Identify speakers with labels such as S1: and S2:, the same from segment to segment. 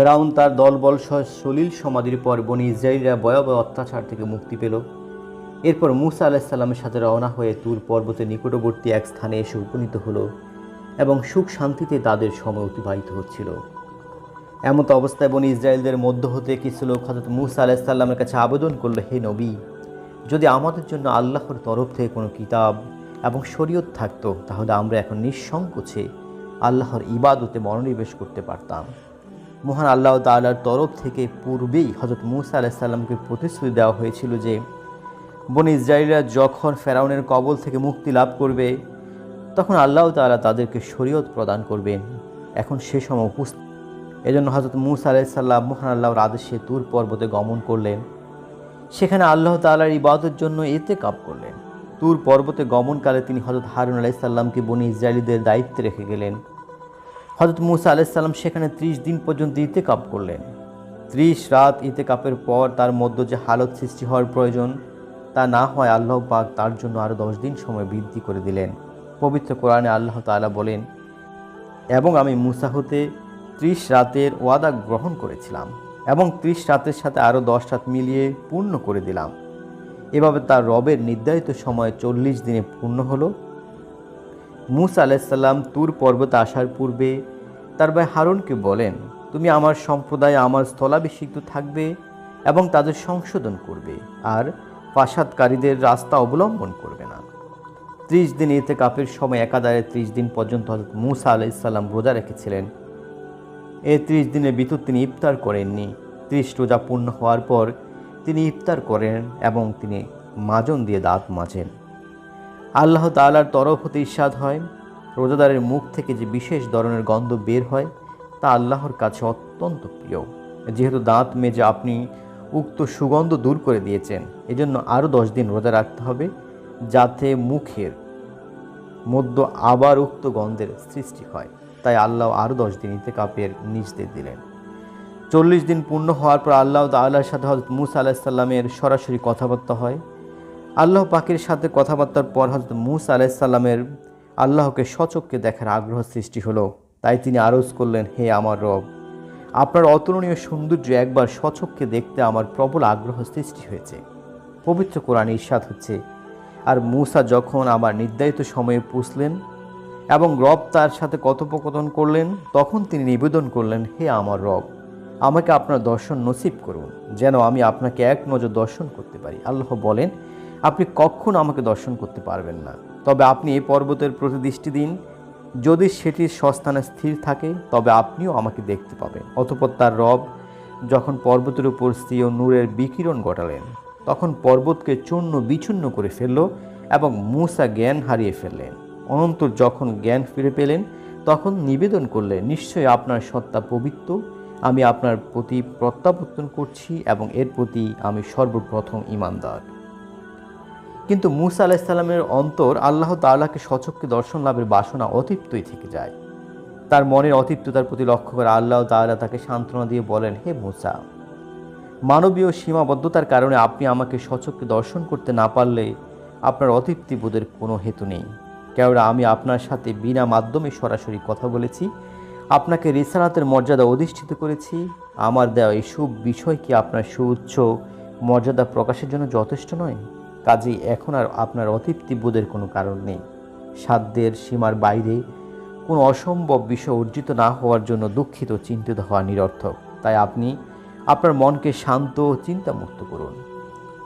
S1: ফেরাউন তার দলবল সহ সলিল সমাধির পর বনি ইসরায়েলরা ভয়াবহ অত্যাচার থেকে মুক্তি পেল। এরপর মুসা আলাহিসাল্লামের সাথে রওনা হয়ে তুর পর্বতের নিকটবর্তী এক স্থানে এসে উপনীত হলো এবং সুখ শান্তিতে তাদের সময় অতিবাহিত হচ্ছিল। এমত অবস্থায় বনি ইসরায়েলদের মধ্য হতে কিছু লোক হজরত মুসা আলাহিসাল্লামের কাছে আবেদন করল, হে নবী, যদি আমাদের জন্য আল্লাহর তরফ থেকে কোনো কিতাব এবং শরীয়ত থাকতো, তাহলে আমরা এখন নিঃসংকোচে আল্লাহর ইবাদতে মনোনিবেশ করতে পারতাম। মহান আল্লাহ তাআলার তরফ থেকে পূর্বেই হজরত মুসা আলাহিসাল্লামকে প্রতিশ্রুতি দেওয়া হয়েছিল যে, বনি ইসরায়েলরা যখন ফেরাউনের কবল থেকে মুক্তি লাভ করবে, তখন আল্লাহ তাআলা তাদেরকে শরীয়ত প্রদান করবেন। এখন সে সময় উপস্থিত। এজন্য হজরত মুসা আলাইসাল্লাম মহান আল্লাহর আদেশে তুর পর্বতে গমন করলেন। সেখানে আল্লাহ তাআলার ইবাদতের জন্য এতে কাপ করলেন। তুর পর্বতে গমনকালে তিনি হজরত হারুন আলাইসাল্লামকে বনি ইসরায়েলিদের দায়িত্বে রেখে গেলেন। হজরত মুসা আলাইসাল্লাম সেখানে ত্রিশ দিন পর্যন্ত ইতে কাপ করলেন। ত্রিশ রাত ইতে কাপের পর তার মধ্যে যে হালত সৃষ্টি হওয়ার প্রয়োজন, তা না হয় আল্লাহ পাক তার জন্য আরও দশ দিন সময় বৃদ্ধি করে দিলেন। পবিত্র কোরআনে আল্লাহ তাআলা বলেন, এবং আমি মুসা হতে ত্রিশ রাতের ওয়াদা গ্রহণ করেছিলাম এবং ত্রিশ রাতের সাথে আরও দশ রাত মিলিয়ে পূর্ণ করে দিলাম। এভাবে তার রবের নির্ধারিত সময় চল্লিশ দিনে পূর্ণ হলো মুসা আলাইসাল্লাম তুর পর্বতে আসার পূর্বে তার ভাই হারুনকে বলেন, তুমি আমার সম্প্রদায়, আমার স্থলাভিষিক্ত থাকবে এবং তাদের সংশোধন করবে আর ফাসাদকারীদের রাস্তা অবলম্বন করবে না। ত্রিশ দিন এতে কাপের সময় একাধারে ত্রিশ দিন পর্যন্ত মুসা আলাইসাল্লাম রোজা রেখেছিলেন। এ ত্রিশ দিনের ভিতর তিনি ইফতার করেননি। ত্রিশ রোজা পূর্ণ হওয়ার পর তিনি ইফতার করেন এবং তিনি মাজন দিয়ে দাঁত মাজেন। আল্লাহ তাআলার তরফ হতে ইস্বাদ হয়, রোজাদারের মুখ থেকে যে বিশেষ ধরনের গন্ধ বের হয়, তা আল্লাহর কাছে অত্যন্ত প্রিয়। যেহেতু দাঁত মেজে আপনি উক্ত সুগন্ধ দূর করে দিয়েছেন, এজন্য আরও দশ দিন রোজা রাখতে হবে, যাতে মুখের মধ্য আবার উক্ত গন্ধের সৃষ্টি হয়। তাই আল্লাহ আরও দশ দিন ইতেকাপের নির্দেশ দিলেন। চল্লিশ দিন পূর্ণ হওয়ার পর আল্লাহ তাল্লাহর সাথে হজরত মুসা আলাহিসাল্লামের সরাসরি কথাবার্তা হয়। আল্লাহ পাখির সাথে কথাবার্তার পর হজরত মুসা আলাইসাল্লামের আল্লাহকে সচককে দেখার আগ্রহ সৃষ্টি হলো। তাই তিনি আরজ করলেন, হে আমার রব, আপনার অতুলনীয় সৌন্দর্য একবার সচককে দেখতে আমার প্রবল আগ্রহ সৃষ্টি হয়েছে। পবিত্র কোরআন ঈর্ষাদ হচ্ছে, আর মুসা যখন আমার নির্ধারিত সময়ে পুষলেন এবং রব তার সাথে কথোপকথন করলেন, তখন তিনি নিবেদন করলেন, হে আমার রব, আমাকে আপনার দর্শন নসিব করুন, যেন আমি আপনাকে এক নজর দর্শন করতে পারি। আল্লাহ বলেন আপনি কখন আমাকে দর্শন করতে পারবেন না। তবে আপনি এই পর্বতের প্রতি দৃষ্টি দিন। যদি সেটি সস্থানে স্থির থাকে, তবে আপনিও আমাকে দেখতে পাবেন। অতপর তার রব যখন পর্বতের উপর স্ত্রী ও নূরের বিকিরণ ঘটালেন, তখন পর্বতকে চূর্ণ বিচূর্ণ করে ফেলল এবং মূসা জ্ঞান হারিয়ে ফেললেন। অনন্তর যখন জ্ঞান ফিরে পেলেন, তখন নিবেদন করলেন নিশ্চয়ই আপনার সত্তা পবিত্র, আমি আপনার প্রতি প্রত্যাবর্তন করছি এবং এর প্রতি আমি সর্বপ্রথম ইমানদার। কিন্তু মুসা আলাহিসাল্লামের অন্তর আল্লাহ তাল্লাহকে সচককে দর্শন লাভের বাসনা অতিপ্তই থেকে যায়। তার মনের অতিপ্ততার প্রতি লক্ষ্য করে আল্লাহ তাল্লাহ তাকে সান্ত্বনা দিয়ে বলেন, হে মুসা, মানবীয় সীমাবদ্ধতার কারণে আপনি আমাকে সচককে দর্শন করতে না পারলে আপনার অতৃপ্তিবোধের কোনো হেতু নেই। কেননা আমি আপনার সাথে বিনা মাধ্যমে সরাসরি কথা বলেছি, আপনাকে রিসালাতের মর্যাদা অধিষ্ঠিত করেছি। আমার দেওয়া এই শুভ বিষয় কি আপনার সুউচ্চ মর্যাদা প্রকাশের জন্য যথেষ্ট নয়? কাজেই এখন আর আপনার অতৃপ্তিবোধের কোনো কারণ নেই। সাধ্যের সীমার বাইরে কোনো অসম্ভব বিষয় অর্জিত না হওয়ার জন্য দুঃখিত, চিন্তিত হওয়া নিরর্থক। তাই আপনি আপনার মনকে শান্ত ও চিন্তামুক্ত করুন।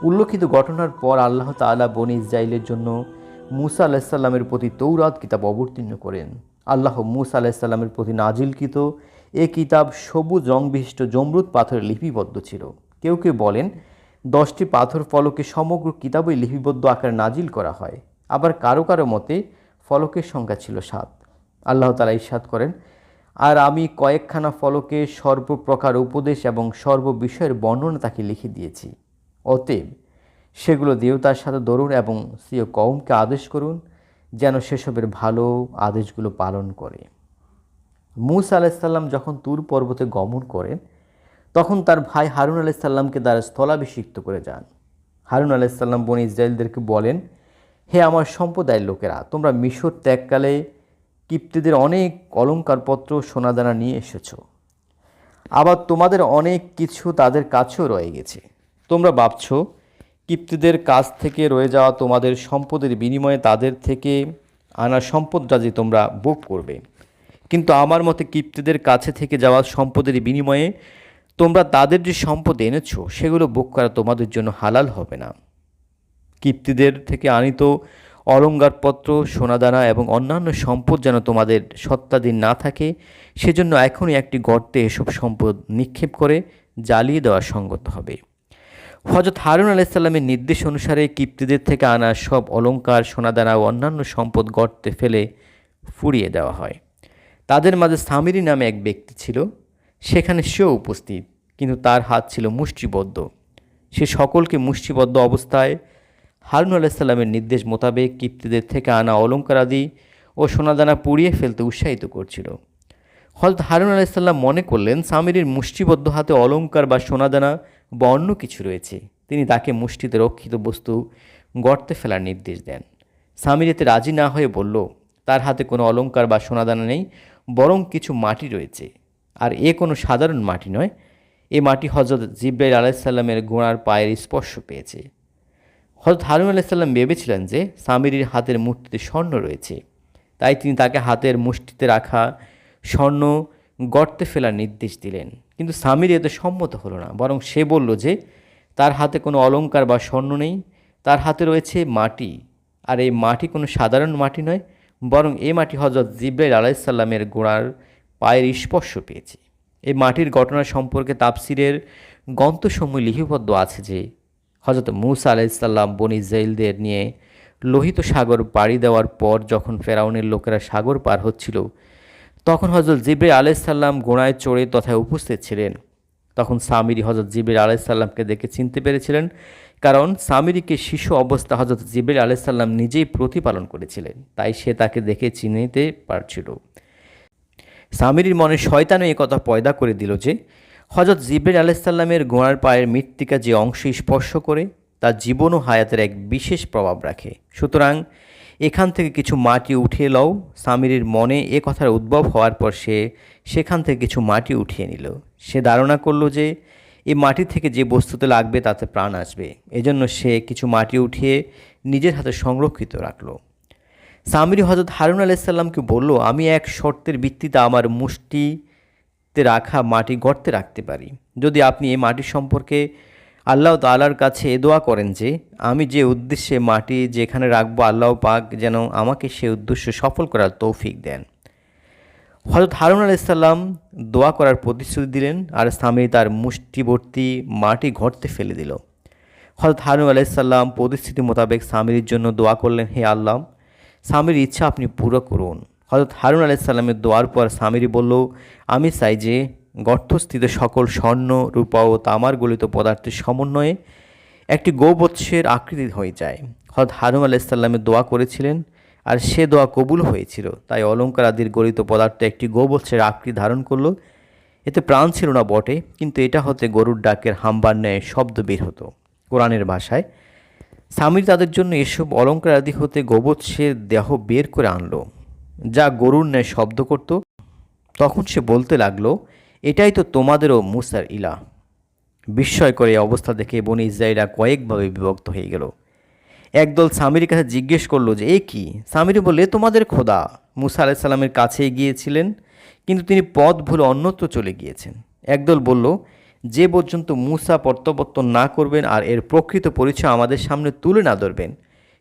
S1: উল্লেখিত ঘটনার পর আল্লাহ তাআলা বনি ইসরাইলের জন্য মুসা আলাহিসাল্লামের প্রতি তৌরাত কিতাব অবতীর্ণ করেন। আল্লাহ মুসা আলাহিসাল্লামের প্রতি নাজিলকৃত এ কিতাব সবুজ, রংবিশিষ্ট, জমরুদ পাথরে লিপিবদ্ধ ছিল। কেউ কেউ বলেন দশটি পাথর ফলকে সমগ্র কিতাবই লিপিবদ্ধ আকারে নাজিল করা হয়। আবার কারও কারও মতে ফলকের সংখ্যা ছিল সাত। আল্লাহ তালা ইস্বাদ করেন, আর আমি কয়েকখানা ফলকে সর্বপ্রকার উপদেশ এবং সর্ববিষয়ের বর্ণনা তাকে লিখে দিয়েছি। অতএব সেগুলো দেবতার সাথে দরুন এবং সিও কৌমকে আদেশ করুন যেন সেসবের ভালো আদেশগুলো পালন করে। মুসা আলাইসাল্লাম যখন তুর পর্বতে গমন করেন তখন তার ভাই হারুন আলাইসাল্লামকে দ্বারা স্থলাভিষিক্ত করে যান। হারুন আলাইসাল্লাম বন ইসরায়েলদেরকে বলেন, হে আমার সম্প্রদায়ের লোকেরা, তোমরা মিশর ত্যাগকালে কিপ্তিদের অনেক অলঙ্কারপত্র, সোনাদানা নিয়ে এসেছ। আবার তোমাদের অনেক কিছু তাদের কাছেও রয়ে গেছে। তোমরা ভাবছ, কিপ্তিদের কাছ থেকে রয়ে যাওয়া তোমাদের সম্পদের বিনিময়ে তাদের থেকে আনা সম্পদটা যে তোমরা ভোগ করবে। কিন্তু আমার মতে কিপ্তিদের কাছে থেকে যাওয়া সম্পদের বিনিময়ে তোমরা তাদের যে সম্পদ এনেছো, সেগুলো ভোগ করা তোমাদের জন্য হালাল হবে না। কিপ্তিদের থেকে আনিত অলঙ্কারপত্র, সোনাদানা এবং অন্যান্য সম্পদ যেন তোমাদের সত্তাধীন না থাকে, সেজন্য এখনই একটি গর্তে এসব সম্পদ নিক্ষেপ করে জ্বালিয়ে দেওয়া সঙ্গত হবে। হজরত হারুন আলাইসাল্লামের নির্দেশ অনুসারে কিপ্তিদের থেকে আনা সব অলঙ্কার, সোনাদানা ও অন্যান্য সম্পদ গর্তে ফেলে ফুরিয়ে দেওয়া হয়। তাদের মাঝে সামিরি নামে এক ব্যক্তি ছিল। সেখানে সেও উপস্থিত, কিন্তু তার হাত ছিল মুষ্টিবদ্ধ। সে সকলকে মুষ্টিবদ্ধ অবস্থায় হারুন আলাইসাল্লামের নির্দেশ মোতাবেক কীর্তিদের থেকে আনা অলঙ্কার আদি ও সোনাদানা পুড়িয়ে ফেলতে উৎসাহিত করছিল। হজরত হারুন আলাইসাল্লাম মনে করলেন, সামিরির মুষ্টিবদ্ধ হাতে অলঙ্কার বা সোনাদানা বা অন্য কিছু রয়েছে। তিনি তাকে মুষ্টিতে রক্ষিত বস্তু গর্তে ফেলার নির্দেশ দেন। সামির এতে রাজি না হয়ে বলল, তার হাতে কোনো অলঙ্কার বা সোনাদানা নেই, বরং কিছু মাটি রয়েছে। আর এ কোনো সাধারণ মাটি নয়। এ মাটি হজরত জিব্রাইল আলাইসাল্লামের গোড়ার পায়ের স্পর্শ পেয়েছে। হজরত হারুন আলাইসাল্লাম ভেবেছিলেন যে সামিরির হাতের মূর্তিতে স্বর্ণ রয়েছে। তাই তিনি তাকে হাতের মুষ্টিতে রাখা স্বর্ণ গর্তে ফেলার নির্দেশ দিলেন। কিন্তু সামির এতে সম্মত হলো না, বরং সে বলল যে তার হাতে কোনো অলঙ্কার বা স্বর্ণ নেই, তার হাতে রয়েছে মাটি। আর এই মাটি কোনো সাধারণ মাটি নয়, বরং এ মাটি হজরত জিব্রাইল আলাইসাল্লামের গোড়ার পায়ের স্পর্শ পেয়েছে। এই মাটির ঘটনা সম্পর্কে তাপসিরের গ্রন্থসমূহ লিপিবদ্ধ আছে যে হজরত মুসা আলাইসাল্লাম বনি ইসরায়েলদের নিয়ে লোহিত সাগর পাড়ি দেওয়ার পর যখন ফেরাউনের লোকেরা সাগর পার হচ্ছিল, তখন হজরত জিব্রে আলাইসাল্লাম গোড়ায় চড়ে তথায় উপস্থিত ছিলেন। তখন সামিরি হজরত জিবির আলাইসাল্লামকে দেখে চিনতে পেরেছিলেন, কারণ সামিরিকে শিশু অবস্থা হজরত জিবির আলাইসাল্লাম নিজেই প্রতিপালন করেছিলেন, তাই সে তাকে দেখে চিনিতে পারছিল। সামিরির মনে শয়তানও এই কথা পয়দা করে দিল যে হজরত জিব্রাইল আলাইসাল্লামের গোড়ার পায়ের মৃত্তিকা যে অংশ স্পর্শ করে, তা জীবন ও হায়াতের এক বিশেষ প্রভাব রাখে। সুতরাং, এখান থেকে কিছু মাটি উঠিয়ে লও। সামিরির মনে এ কথার উদ্ভব হওয়ার পর সে সেখান থেকে কিছু মাটি উঠিয়ে নিল। সে ধারণা করল যে এই মাটি থেকে যে বস্তুতে লাগবে তাতে প্রাণ আসবে। এজন্য সে কিছু মাটি উঠিয়ে নিজের হাতে সংরক্ষিত রাখল। সামিরি হজরত হারুন আলাইসাল্লামকে বলল, আমি এক শর্তের ভিত্তিতে আমার মুষ্টিতে রাখা মাটি গর্তে রাখতে পারি। যদি আপনি এই মাটি সম্পর্কে আল্লাহ তালার কাছে এ দোয়া করেন যে, আমি যে উদ্দেশ্যে মাটি যেখানে রাখব, আল্লাহ পাক যেন আমাকে সে উদ্দেশ্য সফল করার তৌফিক দেন। হজরত হারুন আলাইসাল্লাম দোয়া করার প্রতিশ্রুতি দিলেন আর স্বামী তার মুষ্টিবর্তী মাটি ঘরতে ফেলে দিল। হজরত হারুন আলাইসাল্লাম প্রতিশ্রুতি মোতাবেক স্বামীর জন্য দোয়া করলেন, হে আল্লাহ স্বামীর ইচ্ছা আপনি পুরো করুন। হজরত হারুন আলাইসাল্লামের দোয়ার পর স্বামীরই বলল, আমি চাই যে গর্থস্থিত সকল স্বর্ণ, রূপা ও তামার গলিত পদার্থের সমন্বয়ে একটি গোবৎসের আকৃতি হয়ে যায়। হজরত হারুন আলাইসাল্লামের দোয়া করেছিলেন আর সে দোয়া কবুল হয়েছিল। তাই অলঙ্কার আদির গলিত পদার্থ একটি গোবৎসের আকৃতি ধারণ করল। এতে প্রাণ ছিল না বটে, কিন্তু এটা হতে গরুর ডাকের হাম্বার ন্যায় শব্দ বের হতো। কোরআনের ভাষায় স্বামীর তাদের জন্য এসব অলঙ্কার আদি হতে গোবৎসের দেহ বের করে আনলো। যা গরুর ন্যায় শব্দ করত। তখন সে বলতে লাগল, এটাই তো তোমাদেরও মুসার ইলা। বিস্ময় করে অবস্থা দেখে বনি ইসরায়েলরা কয়েকভাবে বিভক্ত হয়ে গেল। একদল স্বামীর কাছে জিজ্ঞেস করল যে, এ কি? স্বামীর বলে তোমাদের খোদা। মুসা আলাইসাল্লামের কাছে গিয়েছিলেন কিন্তু তিনি পথ ভুলে অন্যত্র চলে গিয়েছেন। একদল বলল যে পর্যন্ত মুসা প্রত্যাবর্তন না করবেন আর এর প্রকৃত পরিচয় আমাদের সামনে তুলে না ধরবেন,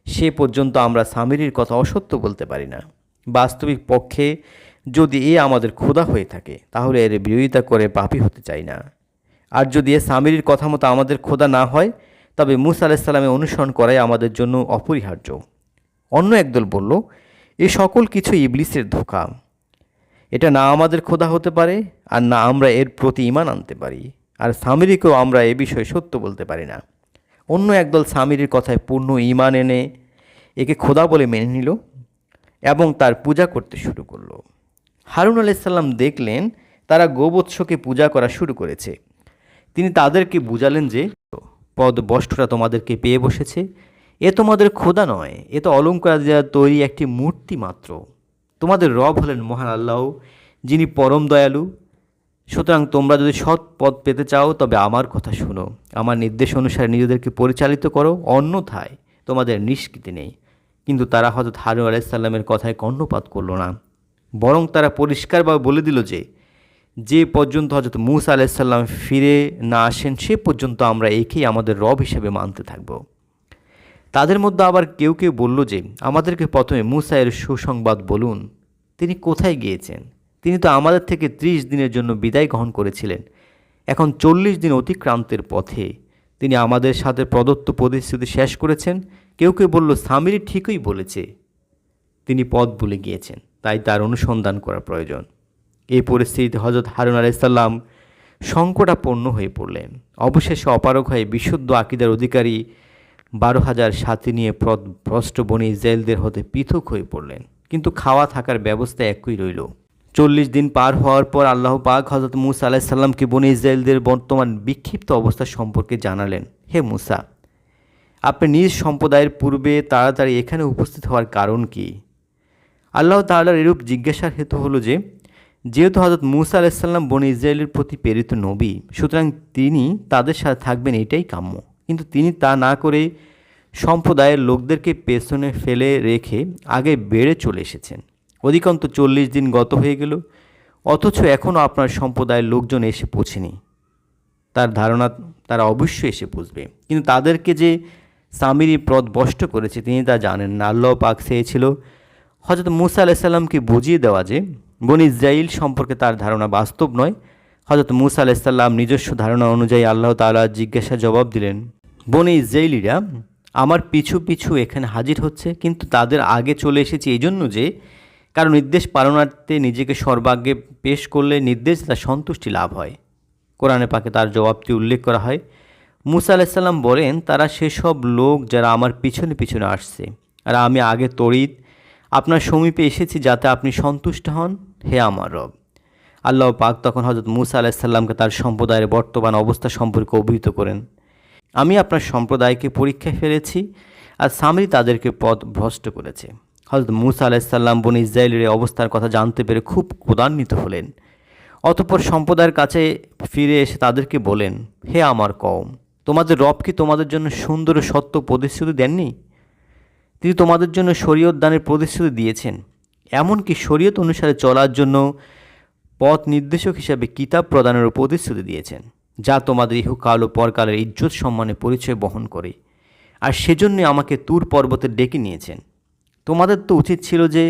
S1: সে পর্যন্ত আমরা স্বামীর কথা অসত্য বলতে পারি না। বাস্তবিক পক্ষে যদি এ আমাদের ক্ষুধা হয়ে থাকে, তাহলে এর বিরোধিতা করে পাপি হতে চাই না। আর যদি এ স্বামীর কথা মতো আমাদের খোদা না হয়, তবে মুসা আলাইসাল্লামের অনুসরণ করাই আমাদের জন্য অপরিহার্য। অন্য একদল বলল, এ সকল কিছু ইবলিসের ধোকা। এটা না আমাদের খোদা হতে পারে, আর না আমরা এর প্রতি ইমান আনতে পারি। আর স্বামীরিকেও আমরা এ বিষয়ে সত্য বলতে পারি না। অন্য একদল স্বামীর কথায় পূর্ণ ইমান এনে একে খোদা বলে মেনে নিল এবং তার পূজা করতে শুরু করল। হারুন আলাইসাল্লাম দেখলেন তারা গোবৎসকে পূজা করা শুরু করেছে। তিনি তাদেরকে বুঝালেন যে, পদ বষ্টরা তোমাদেরকে পেয়ে বসেছে। এ তোমাদের খোদা নয়, এ তো অলঙ্কার তৈরি একটি মূর্তি মাত্র। তোমাদের রব হলেন মহান আল্লাহ, যিনি পরম দয়ালু সুতরাং তোমরা যদি সৎ পথ পেতে চাও, তবে আমার কথা শুনো। আমার নির্দেশ অনুসারে নিজেদেরকে পরিচালিত করো, অন্যথায় তোমাদের নিষ্কৃতি নেই। কিন্তু তারা হজরত হারু আলাইসাল্লামের কথায় কর্ণপাত করল না। বরং তারা পরিষ্কারভাবে বলে দিল যে যে পর্যন্ত হজরত মুসা আলাইসাল্লাম ফিরে না আসেন, সে পর্যন্ত আমরা একেই আমাদের রব হিসেবে মানতে থাকব। তাদের মধ্যে আবার কেউ কেউ বলল যে, আমাদেরকে প্রথমে মুসা এর সুসংবাদ বলুন। তিনি কোথায় গিয়েছেন? তিনি তো আমাদের থেকে ত্রিশ দিনের জন্য বিদায় গ্রহণ করেছিলেন। এখন চল্লিশ দিন অতিক্রান্তের পথে তিনি আমাদের সাথে প্রদত্ত প্রতিশ্রুতি শেষ করেছেন। কেউ কেউ বলল সামিরি ঠিকই বলেছে। তিনি পথ ভুলে গিয়েছেন, তাই তার অনুসন্ধান করা প্রয়োজন। এই পরিস্থিতিতে হজরত হারুন আলাইসাল্লাম সংকটাপন্ন হয়ে পড়লেন। অবশেষে অপারগ হয়ে বিশুদ্ধ আকিদার অধিকারী বারো হাজার সাথী নিয়ে ভ্রষ্ট বনি ইসরায়েলদের হতে পৃথক হয়ে পড়লেন। কিন্তু খাওয়া থাকার ব্যবস্থা একই রইল। চল্লিশ দিন পার হওয়ার পর আল্লাহ পাক হজরত মুসা আলাইসাল্লামকে বনি ইসরায়েলদের বর্তমান বিক্ষিপ্ত অবস্থা সম্পর্কে জানালেন। হে মুসা, আপনি নিজ সম্প্রদায়ের পূর্বে তাড়াতাড়ি এখানে উপস্থিত হওয়ার কারণ কি? আল্লাহ তাআলার এরূপ জিজ্ঞাসার হেতু হলো যে, যেহেতু হজরত মুসা আলাইসাল্লাম বনি ইসরায়েলের প্রতি প্রেরিত নবী, সুতরাং তিনি তাদের সাথে থাকবেন এটাই কাম্য। কিন্তু তিনি তা না করে সম্প্রদায়ের লোকদেরকে পেছনে ফেলে রেখে আগে বেড়ে চলে এসেছেন। অধিকন্ত চল্লিশ দিন গত হয়ে গেল, অথচ এখনও আপনার সম্প্রদায়ের লোকজন এসে পৌঁছেনি। তার ধারণা তারা অবশ্যই এসে বুঝবে কিন্তু তাদেরকে যে সামিরি পথ বষ্ট করেছে, তিনি তা জানেন না। আল্লাহ পাক চেয়েছিল। হজরত মুসা আলাইসাল্লামকে বুঝিয়ে দেওয়া যে, বন ইসরাইল সম্পর্কে তার ধারণা বাস্তব নয়। হজরত মুসা আলাইসাল্লাম নিজস্ব ধারণা অনুযায়ী আল্লাহ তাআলা জিজ্ঞাসা জবাব দিলেন, বনে ইসরায়েলিরা আমার পিছু পিছু এখানে হাজির হচ্ছে, কিন্তু তাদের আগে চলে এসেছে এই জন্য যে কারণ নির্দেশ পালনার্থে নিজেকে সর্বাগ্যে পেশ করলে নির্দেশ তার সন্তুষ্টি লাভ হয়। কোরআনে পাকে তার জবাবটি উল্লেখ করা হয়, মুসা আলাইসাল্লাম বলেন, তারা সেসব লোক যারা আমার পিছনে পিছনে আসছে। আর আমি আগে তড়িৎ, আপনার সমীপে এসেছি যাতে আপনি সন্তুষ্ট হন। হে আমার রব। আল্লাহ পাক তখন হজরত মুসা আলাইসাল্লামকে তার সম্প্রদায়ের বর্তমান অবস্থা সম্পর্কে অভিহিত করেন। আমি আপনার সম্প্রদায়কে পরীক্ষায় ফেলেছি, আর সামরি তাদেরকে পথ ভ্রষ্ট করেছে। হজরত মুসা আলাইসাল্লাম বন ইসরায়েলের অবস্থার কথা জানতে পেরে খুব ক্রোধান্বিত হলেন। অতঃপর সম্প্রদায়ের কাছে ফিরে এসে তাদেরকে বলেন, হে আমার কম তোমাদের রব কি তোমাদের জন্য সুন্দর সত্য প্রতিশ্রুতি দেননি? তিনি তোমাদের জন্য শরীয়ত দানের প্রতিশ্রুতি দিয়েছেন। এমনকি শরীয়ত অনুসারে চলার জন্য পথ নির্দেশক হিসাবে কিতাব প্রদানেরও প্রতিশ্রুতি দিয়েছেন, যা তোমাদের ইহুকাল ও পরকালের ইজ্জত সম্মানে পরিচয় বহন করে। আর সেজন্য আমাকে তুর পর্বতে ডেকে নিয়েছেন। তোমাদের তো উচিত ছিল যে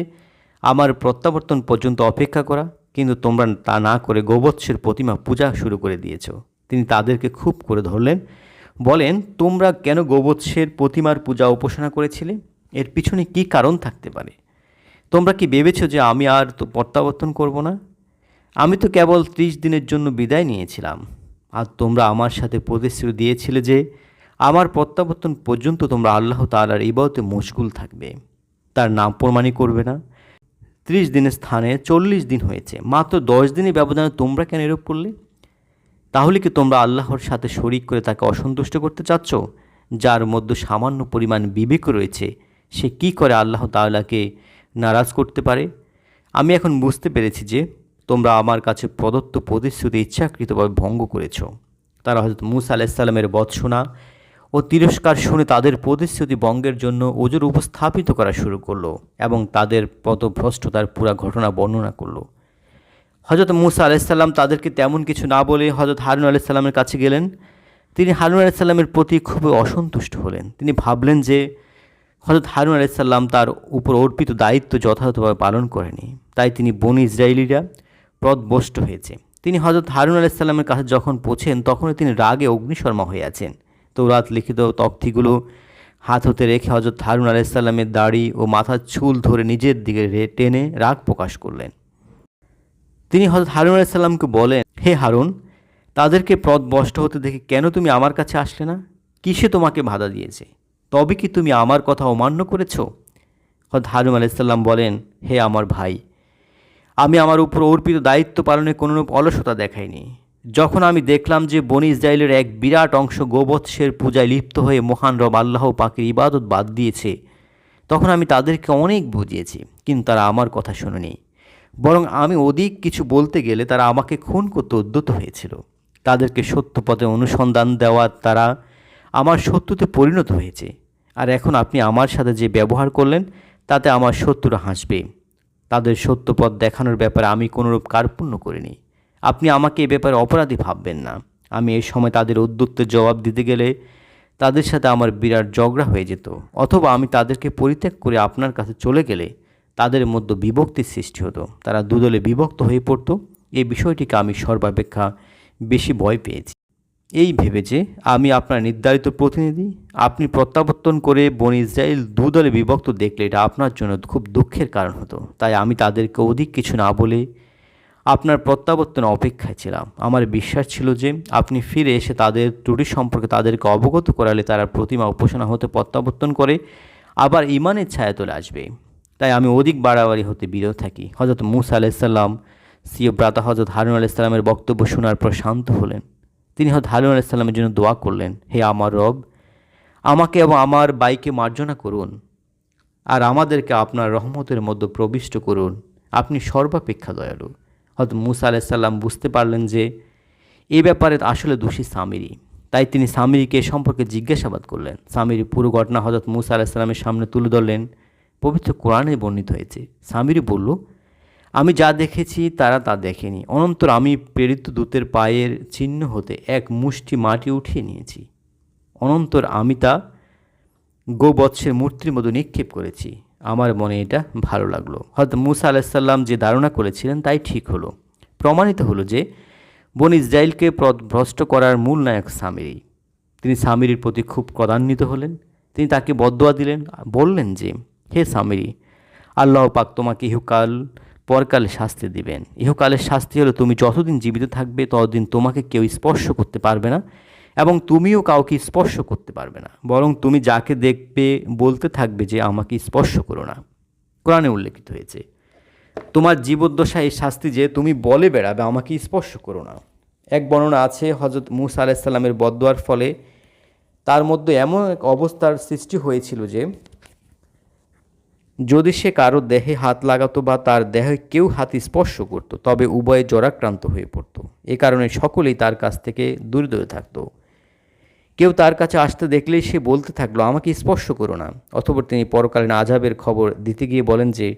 S1: আমার প্রত্যাবর্তন পর্যন্ত অপেক্ষা করা, কিন্তু তোমরা তা না করে গোবৎসের প্রতিমা পূজা শুরু করে দিয়েছ। তিনি তাদেরকে খুব করে ধরলেন, বলেন, তোমরা কেন গোবৎসের প্রতিমার পূজা উপাসনা করেছিলে? এর পিছনে কী কারণ থাকতে পারে? তোমরা কি ভেবেছো যে আমি আর তো প্রত্যাবর্তন করব না? আমি তো কেবল ত্রিশ দিনের জন্য বিদায় নিয়েছিলাম, আর তোমরা আমার সাথে প্রতিশ্রুতি দিয়েছিলে যে আমার প্রত্যাবর্তন পর্যন্ত তোমরা আল্লাহ তালার ইবাদতে মশগুল থাকবে। তার নাম প্রমাণই করবে না। ত্রিশ দিনের স্থানে চল্লিশ দিন হয়েছে। মাত্র দশ দিনের ব্যবধানে তোমরা কেন এরূপ করলে? তাহলে কি তোমরা আল্লাহর সাথে শরিক করে তাকে অসন্তুষ্ট করতে চাচ্ছ? যার মধ্যে সামান্য পরিমাণ বিবেক রয়েছে, সে কি করে আল্লাহ তাআলাকে নারাজ করতে পারে? আমি এখন বুঝতে পেরেছি যে তোমরা আমার কাছে প্রদত্ত প্রতিশ্রুতি ইচ্ছাকৃতভাবে ভঙ্গ করেছ। তারা হজরত মুসা আলাইসাল্লামের বৎসনা ও তিরস্কার শুনে তাদের প্রতিশ্রুতি বঙ্গের জন্য ওজোর উপস্থাপিত করা শুরু করল এবং তাদের পদভ্রষ্টতার পুরা ঘটনা বর্ণনা করল। হজরত মুসা আলাইসাল্লাম তাদেরকে তেমন কিছু না বলে হজরত হারুন আলাইসাল্লামের কাছে গেলেন। তিনি হারুন আলাইসাল্লামের প্রতি খুবই অসন্তুষ্ট হলেন। তিনি ভাবলেন যে হজরত হারুন আলাইসাল্লাম তার উপর অর্পিত দায়িত্ব যথাযথভাবে পালন করেনি। তাই তিনি বন ইসরায়েলিরা পথভ্রষ্ট হয়েছে। তিনি হজরত হারুন আলাইসাল্লামের কাছে যখন পৌঁছেন, তখনই তিনি রাগে অগ্নিশর্মা হয়ে আছেন। তৌরাত লিখিত তথ্যগুলো হাত হতে রেখে হজরত হারুন আলাইসাল্লামের দাড়ি ও মাথার চুল ধরে নিজের দিকে টেনে রাগ প্রকাশ করলেন। তিনি হজরত হারুন আলাইসাল্লামকে বলেন, হে হারুন, তাদেরকে পথ বষ্ট হতে দেখে কেন তুমি আমার কাছে আসলে না? কিসে তোমাকে বাধা দিয়েছে? তবে কি তুমি আমার কথা অমান্য করেছ? হজরত হারুন আলাইসাল্লাম বলেন, হে আমার ভাই, আমি আমার উপর অর্পিত দায়িত্ব পালনে কোনোরূপ অলসতা দেখাইনি। যখন আমি দেখলাম যে বনি ইসরায়েলের এক বিরাট অংশ গোবৎসের পূজায় লিপ্ত হয়ে মহান রব আল্লাহ পাকের ইবাদত বাদ দিয়েছে, তখন আমি তাদেরকে অনেক বুঝিয়েছি, কিন্তু তারা আমার কথা শোনেনি। বরং আমি অধিক কিছু বলতে গেলে তারা আমাকে খুন করতে উদ্যত হয়েছিল। তাদেরকে সত্য পথে অনুসন্ধান দেওয়া তারা আমার শত্রুতে পরিণত হয়েছে। আর এখন আপনি আমার সাথে যে ব্যবহার করলেন, তাতে আমার শত্রুরা হাসবে। তাদের সত্য পথ দেখানোর ব্যাপারে আমি কোনোরূপ কার্পণ্য করিনি। আপনি আমাকে এ ব্যাপারে অপরাধী ভাববেন না। আমি এই সময় তাদের উদ্যোক্তের জবাব দিতে গেলে তাদের সাথে আমার বিরাট ঝগড়া হয়ে যেত। অথবা আমি তাদেরকে পরিত্যাগ করে আপনার কাছে চলে গেলে তাদের মধ্যে বিভক্তির সৃষ্টি হতো। তারা দুদলে বিভক্ত হয়ে পড়তো। এই বিষয়টিকে আমি সর্বাপেক্ষা বেশি ভয় পেয়েছি। এই ভেবে যে আমি আপনার নির্ধারিত প্রতিনিধি, আপনি প্রত্যাবর্তন করে বন ইসরায়েল দুদলে বিভক্ত দেখলে এটা আপনার জন্য খুব দুঃখের কারণ হতো। তাই আমি তাদেরকে অধিক কিছু না বলে আপনার প্রত্যাবর্তন অপেক্ষায় ছিলাম। আমার বিশ্বাস ছিল যে আপনি ফিরে এসে তাদের ত্রুটি সম্পর্কে তাদেরকে অবগত করালে তারা প্রতিমা উপাসনা হতে প্রত্যাবর্তন করে আবার ইমানের ছায়া তোলে আসবে। তাই আমি অধিক বাড়াবাড়ি হতে বিরত থাকি। হজরত মুসা আলাইসাল্লাম সিও ব্রাতা হজরত হারুন আলাইসাল্লামের বক্তব্য শোনার পর শান্ত হলেন। তিনি হজরত হারুন আলাইসাল্লামের জন্য দোয়া করলেন, হে আমার রব, আমাকে এবং আমার বাইকে মার্জনা করুন আর আমাদেরকে আপনার রহমতের মধ্যে প্রবিষ্ট করুন। আপনি সর্বাপেক্ষা দয়ালু। হয়তো মুসা আলাইসাল্লাম বুঝতে পারলেন যে এ ব্যাপারে আসলে দোষী সামিরি। তাই তিনি সামিরিকে সম্পর্কে জিজ্ঞাসাবাদ করলেন। সামিরি পুরো ঘটনা হজরত মুসা আলাইসাল্লামের সামনে তুলে ধরলেন। পবিত্র কোরআনে বর্ণিত হয়েছে। সামিরি বলল, আমি যা দেখেছি তারা তা দেখেনি। অনন্তর আমি প্রেরিত দূতের পায়ের চিহ্ন হতে এক মুষ্টি মাটি উঠিয়ে নিয়েছি। অনন্তর আমি তা গোবৎসের মূর্তির মতো নিক্ষেপ করেছি। আমার মনে এটা ভালো লাগল। হয়তো মুসা আলাহিসাল্লাম যে ধারণা করেছিলেন তাই ঠিক হলো। প্রমাণিত হলো যে বন ইসরায়েলকে ভ্রষ্ট করার মূল নায়ক সামিরি। তিনি সামিরির প্রতি খুব ক্রদান্বিত হলেন। তিনি তাকে বদোয়া দিলেন, বললেন যে, হে সামিরি, আল্লাহ পাক তোমাকে ইহকাল পরকালে শাস্তি দিবেন। ইহকালের শাস্তি হলো তুমি যতদিন জীবিত থাকবে, ততদিন তোমাকে কেউ স্পর্শ করতে পারবে না। এবং তুমিও কাউকে স্পর্শ করতে পারবে না। বরং তুমি যাকে দেখবে, বলতে থাকবে যে আমাকে স্পর্শ করো না। কোরআনে উল্লেখিত হয়েছে, তোমার জীবদ্দশা এই শাস্তি যে তুমি বলে বেড়াবে, আমাকে স্পর্শ করো না। এক বর্ণনা আছে হজরত মুসা আলাইসাল্লামের বদোয়ার ফলে তার মধ্যে এমন এক অবস্থার সৃষ্টি হয়েছিল যে, যদি সে কারও দেহে হাত লাগাতো বা তার দেহে কেউ হাত স্পর্শ করত, তবে উভয়ে জরাক্রান্ত হয়ে পড়ত। এ কারণে সকলেই তার কাছ থেকে দূরে দূরে থাকতো। কেউ তার কাছে আসতে দেখলেই সে বলতে থাকল, আমাকে স্পর্শ করো না। অথবা তিনি পরকালীন আজাবের খবর দিতে গিয়ে বলেন যে,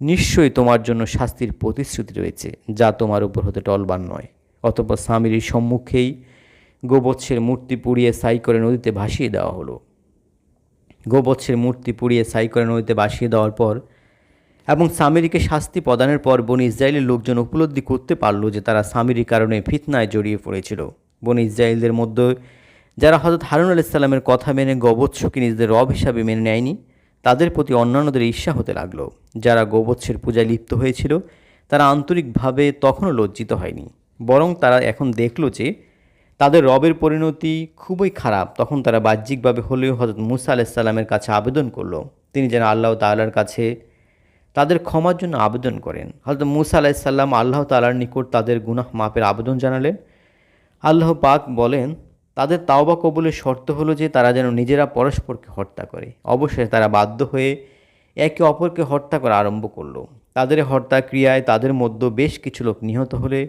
S1: নিশ্চয়ই তোমার জন্য শাস্তির প্রতিশ্রুতি রয়েছে, যা তোমার উপর হতে টলবার নয়। অথবা স্বামীর সম্মুখেই গোবৎসের মূর্তি পুড়িয়ে সাই করে নদীতে ভাসিয়ে দেওয়া হলো। গোবৎসের মূর্তি পুড়িয়ে সাই করে নদীতে ভাসিয়ে দেওয়ার পর এবং সামিরিকে শাস্তি প্রদানের পর বনি ইসরায়েলের লোকজন উপলব্ধি করতে পারল যে তারা সামিরির কারণে ফিতনায় জড়িয়ে পড়েছিল। বনি ইসরায়েলদের মধ্যে যারা হজরত হারুন আলাইসাল্লামের কথা মেনে গোবৎসকে নিজেদের রব হিসাবে মেনে নেয়নি, তাদের প্রতি অন্যান্যদের ঈর্ষা হতে লাগল। যারা গোবৎসের পূজায় লিপ্ত হয়েছিল, তারা আন্তরিকভাবে তখনও লজ্জিত হয়নি। বরং তারা এখন দেখল যে, তাদের রবের পরিণতি খুবই খারাপ। তখন তারা বাহ্যিকভাবে হলেও হজরত মুসা আলাইসাল্লামের কাছে আবেদন করল। তিনি যেন আল্লাহ তাল্লার কাছে তাদের ক্ষমার জন্য আবেদন করেন। হয়তো মুসা আলাইসাল্লাম আল্লাহ তালার নিকট তাদের গুনাহ মাপের আবেদন জানালেন। আল্লাহ পাক বলেন তাদের তাওবা কবুলের শর্ত হলো যে তারা যেন নিজেরা পরস্পরকে হত্যা করে। অবশ্যই তারা বাধ্য হয়ে একে অপরকে হত্যা করা আরম্ভ করল। তাদের হত্যা ক্রিয়ায় তাদের মধ্যে বেশ কিছু লোক নিহত হলে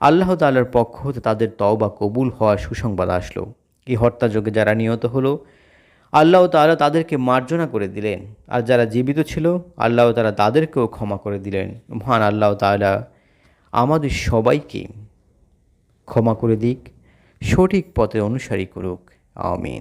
S1: আল্লাহ তাল্লার পক্ষ হতে তাদের তওবা কবুল হওয়ার সুসংবাদ আসলো। এই হত্যাযোগে যারা নিহত হলো, আল্লাহ তাআলা তাদেরকে মার্জনা করে দিলেন। আর যারা জীবিত ছিল, আল্লাহ তাআলা তাদেরকেও ক্ষমা করে দিলেন। মহান আল্লাহ তাআলা আমাদের সবাইকে ক্ষমা করে দিক। সঠিক পথে অনুসারী করুক। আমিন।